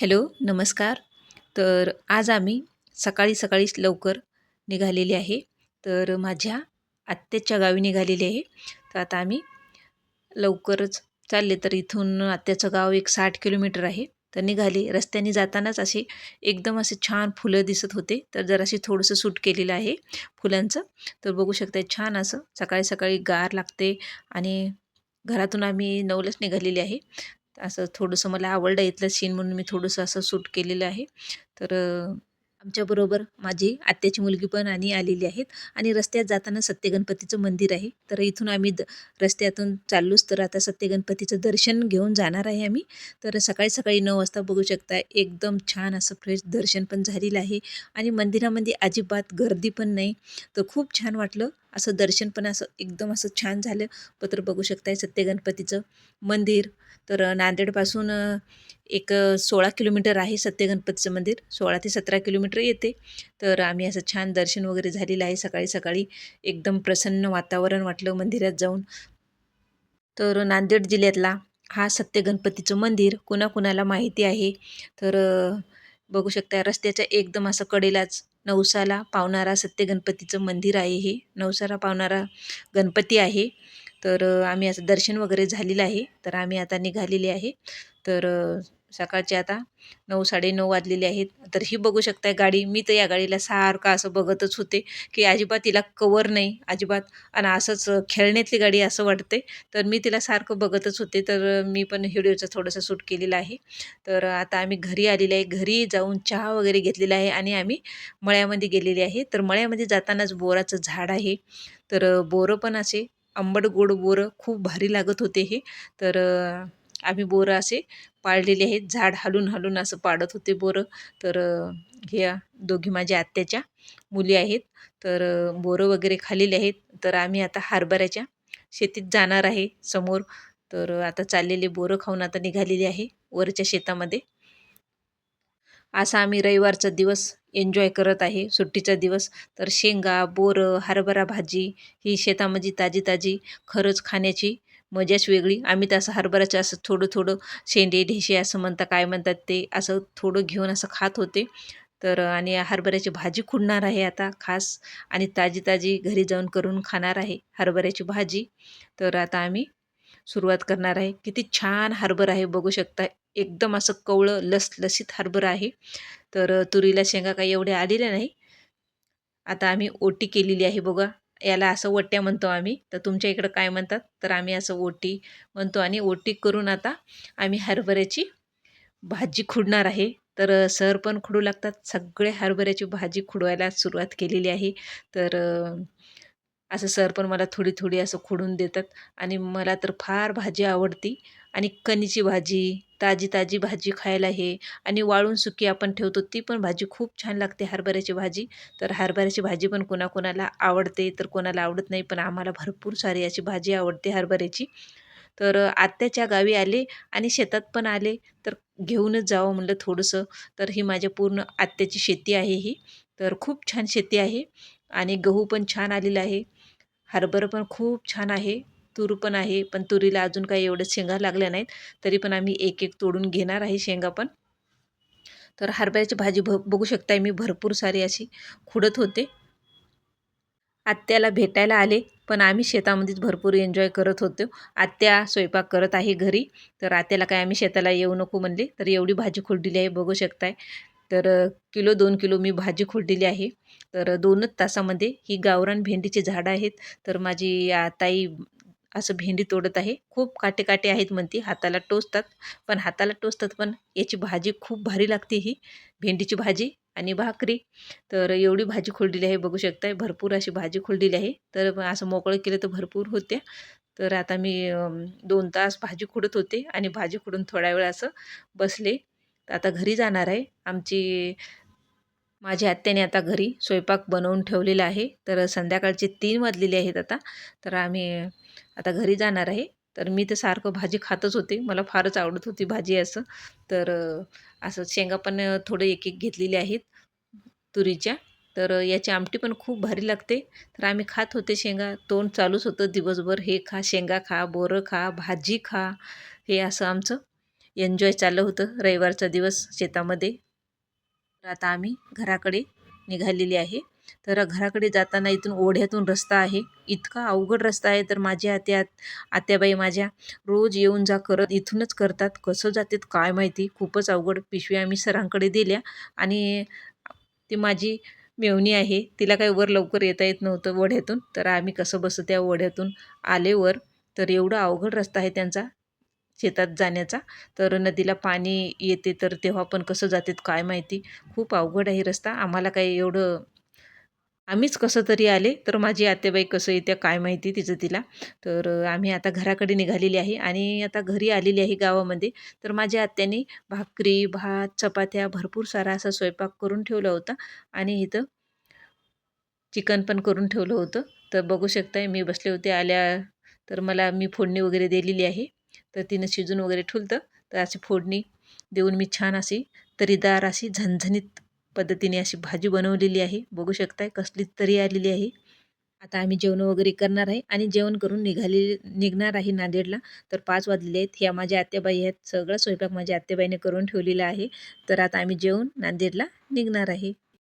Hello नमस्कार. तर आज आम्ही सकाळी सकाळीच लवकर निघालेले आहे. तर माझ्या आत्याच्या गावी निघालेले आहे. तर आता आम्ही लवकरच चालले तर इथून आत्याचं गाव एक साठ किलोमीटर आहे. तर निघाले. रस्त्याने जातानाच असे एकदम असे छान फुलं दिसत होते. तर जराशी थोडंसं सूट केलेलं आहे फुलांचं. तर बघू शकता छान असं सकाळी सकाळी गार लागते आणि घरातून आम्ही नऊलाच निघालेली आहे. असं थोडंसं मला आवडलं इथलं सीन म्हणून मी थोडंसं असं सूट केलेलं आहे. तर आमच्याबरोबर माझी आत्याची मुलगी पण आणि आलेली आहेत. आणि रस्त्यात जाताना सत्यगणपतीचं मंदिर आहे. तर इथून आम्ही द रस्त्यातून चाललोच तर आता सत्यगणपतीचं दर्शन घेऊन जाणार आहे आम्ही. तर सकाळी सकाळी नऊ वाजता बघू शकता एकदम छान असं फ्रेश दर्शन पण झालेलं आहे. आणि मंदिरामध्ये अजिबात गर्दी पण नाही. तर खूप छान वाटलं. असं दर्शन पण असं एकदम असं छान झालं. पत्र बघू शकताय सत्यगणपतीचं मंदिर. तर नांदेडपासून एक सोळा किलोमीटर आहे सत्यगणपतीचं मंदिर. सोळा ते सतरा किलोमीटर येते. तर आम्ही असं छान दर्शन वगैरे झालेलं आहे. सकाळी सकाळी एकदम प्रसन्न वातावरण वाटलं मंदिरात जाऊन. तर नांदेड जिल्ह्यातला हा सत्यगणपतीचं मंदिर कुणाकुणाला माहिती आहे? तर बघू शकता रस्त्याच्या एकदम असं कडेलाच नवसाला पावणारा सत्यगणपतीचं मंदिर आहे हे. नवसाला पावणारा गणपती आहे. तर आम्ही असं दर्शन वगैरे झालेलं आहे. तर आम्ही आता निघालेले आहे. तर सकाळचे आता नऊ साडेनऊ वाजलेले आहेत. तर ही बघू शकताय गाडी. मी तर या गाडीला सारखं असं बघतच होते की अजिबात तिला कवर नाही. अजिबात आणि असंच खेळण्यातली गाडी असं वाटते. तर मी तिला सारखं बघतच होते. तर मी पण व्हिडिओचं थोडंसं शूट केलेलं आहे. तर आता आम्ही घरी आलेले आहे. घरी जाऊन चहा वगैरे घेतलेला आहे आणि आम्ही मळ्यामध्ये गेलेले आहे. तर मळ्यामध्ये जातानाच बोराचं झाड आहे. तर बोरं पण असे आंबट गोड बोरं खूप भारी लागत होते हे. तर आम्ही बोरं असे पाळलेले आहेत. झाड हलून हलून असं पाडत होते बोरं. तर ह्या दोघी माझ्या आत्याच्या मुली आहेत. तर बोरं वगैरे खालेले आहेत. तर आम्ही आता हरभऱ्याच्या शेतीत जाणार आहे समोर. तर आता चाललेले बोरं खाऊन आता निघालेले आहे वरच्या शेतामध्ये. असा आम्ही रविवारचा दिवस एन्जॉय करत आहे. सुट्टीचा दिवस. तर शेंगा बोरं हरभरा भाजी ही शेतामध्ये ताजी ताजी खरंच खाण्याची मजाच वेगळी. आम्ही तसं हरभऱ्याचं असं थोडं थोडं शेंडे ढेशे असं म्हणता काय म्हणतात ते असं थोडं घेऊन असं खात होते. तर आणि हरभऱ्याची भाजी खुडणार आहे आता खास. आणि ताजी ताजी घरी जाऊन करून खाणार आहे हरभऱ्याची भाजी. तर आता आम्ही सुरुवात करणार आहे. किती छान हरभर आहे बघू शकता. एकदम असं कवळं लसलसीत हरभर आहे. तर तुरीला शेंगा काही एवढ्या आलेल्या नाही. आता आम्ही ओटी केलेली आहे बघा. याला असं ओट्या म्हणतो आम्ही. तर तुमच्या इकडं काय म्हणतात? तर आम्ही असं ओटी म्हणतो आणि ओटी करून आता आम्ही हरभऱ्याची भाजी खुडणार आहे. तर सर पण खुडू लागतात. सगळे हरभऱ्याची भाजी खुडवायला सुरुवात केलेली आहे. तर असं सर पण मला थोडी थोडी असं खोडून देतात. आणि मला तर फार भाजी आवडती. आणि कणीची भाजी ताजी ताजी भाजी खायला हे. आणि वाळून सुकी आपण ठेवतो ती पण भाजी खूप छान लागते हरभऱ्याची भाजी. तर हरभऱ्याची भाजी पण कोणाकोणाला आवडते तर कोणाला आवडत नाही पण आम्हाला भरपूर सारी अशी भाजी आवडते हरभऱ्याची. तर आत्याच्या गावी आले आणि शेतात पण आले. तर घेऊनच जावं म्हणलं थोडंसं. तर ही माझ्या पूर्ण आत्याची शेती आहे ही. तर खूप छान शेती आहे. आणि गहू पण छान आलेला आहे. हरभरं पण खूप छान आहे. तूर पण आहे पण तुरीला अजून काही एवढं शेंगा लागल्या नाहीत. तरी पण आम्ही एक एक तोडून घेणार आहे शेंगा पण. तर हरभऱ्याची भाजी भ बघू शकताय मी भरपूर सारी अशी खुडत होते. आत्याला भेटायला आले पण आम्ही शेतामध्येच भरपूर एन्जॉय करत होतो. आत्या स्वयंपाक करत आहे घरी. तर आत्याला काय आम्ही शेताला येऊ नको म्हणले तर एवढी भाजी खुडलेली आहे बघू शकताय. तर किलो दोन किलो मी भाजी खोडलेली आहे. तर दोनच तासामध्ये ही गावरान भेंडीची झाडं आहेत. तर माझी ताई असं भेंडी तोडत आहे. खूप काटे काटे आहेत म्हणते हाताला टोचतात. पण हाताला टोचतात पण याची भाजी खूप भारी लागते ही भेंडीची भाजी आणि भाकरी. तर एवढी भाजी खोडलेली आहे बघू शकताय. भरपूर अशी भाजी खोललेली आहे. तर असं मोकळं केलं तर भरपूर होत्या. तर आता मी दोन तास भाजी खोडत होते आणि भाजी खोडून थोडा वेळ असं बसले. तर आता घरी जाणार आहे. आमची माझ्या आत्याने आता घरी स्वयंपाक बनवून ठेवलेला आहे. तर संध्याकाळचे तीन वाजलेले आहेत आता. तर आम्ही आता घरी जाणार आहे. तर मी तर सारखं भाजी खातच होते. मला फारच आवडत होती भाजी असं. तर असं शेंगा पण थोडं एक एक घेतलेले आहेत तुरीच्या. तर याची आमटी पण खूप भारी लागते. तर आम्ही खात होते शेंगा. तोंड चालूच होतं दिवसभर. हे खा शेंगा खा बोरं खा भाजी खा. हे असं आमचं. एन्जॉय चाललं होतं रविवारचा दिवस शेतामध्ये. तर आता आम्ही घराकडे निघालेली आहे. तर घराकडे जाताना इथून ओढ्यातून रस्ता आहे. इतका अवघड रस्ता आहे. तर माझ्या आत्या आत्याबाई माझ्या रोज येऊन जा करत इथूनच करतात. कसं जातात काय माहिती? खूपच अवघड पिशवी आम्ही सरांकडे दिल्या आणि ती माझी मेवणी आहे. तिला काही वर लवकर येता येत नव्हतं ओढ्यातून. तर आम्ही कसं बसं त्या ओढ्यातून आले वर. तर एवढा अवघड रस्ता आहे त्यांचा. शेतात जाण्याचा. तर नदीला पाणी येते तर तेव्हा पण कसं जातात काय माहिती. खूप अवघड आहे रस्ता. आम्हाला काही एवढं आम्हीच कसं तरी आले तर माझी आत्याबाई कसं येत्या काय माहिती तिचं तिला. तर आम्ही आता घराकडे निघालेली आहे आणि आता घरी आलेली आहे गावामध्ये. तर माझ्या आत्याने भाकरी भात चपात्या भरपूर सारा असा स्वयंपाक करून ठेवला होता आणि इथं चिकन पण करून ठेवलं होतं. तर बघू शकताय मी बसले होते आल्या तर मला मी फोडणी वगैरे दिलेली आहे. तर तिनं शिजून वगैरे ठुलतं तर अशी फोडणी देऊन मी छान अशी तरीदार अशी झणझणीत पद्धतीने अशी भाजी बनवलेली आहे. बघू शकताय कसली तरी आलेली आहे. आता आम्ही जेवण वगैरे करणार आहे आणि जेवण करून निघाले निघणार आहे नांदेडला. तर पाच वाजलेले आहेत. ह्या माझ्या आत्याबाई आहेत. सगळा स्वयंपाक माझ्या आत्याबाईने करून ठेवलेला आहे. तर आता आम्ही जेवून नांदेडला निघणार आहे.